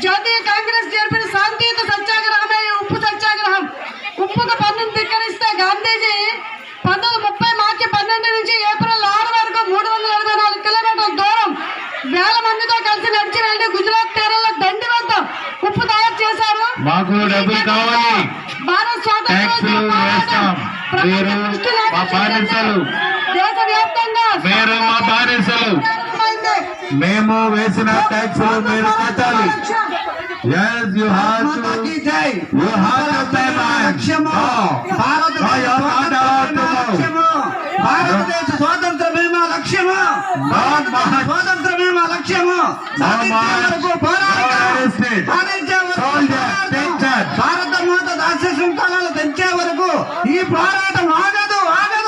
జాతీయ కాంగ్రెస్ జరిపిన శాంతియుత సత్యాగ్రహమే ఉప్పు సత్యాగ్రహం. ఉప్పుకు పన్నును ధిక్కరిస్తే గాంధీజీ పంతొమ్మిది ముప్పై మార్చి పన్నెండు నుంచి ఏప్రిల్ ఆరు వరకు మూడు వందల ఎనభై నాలుగు కిలోమీటర్ల దూరం వేల మందితో కలిసి నడిచి వెళ్ళి గుజరాత్ తీరంలో దండి వద్ద ఉప్పు తయారు చేశారు. భారత బానిసలు. దేశవ్యాప్తంగా మేము వేసిన ట్యాక్స్ మీరు కట్టాలి. స్వాతంత్ర లక్ష్యము. భారత మాత దాస్య శృంఖలాలు తెచ్చే వరకు ఈ పోరాటం ఆగదు ఆగదు.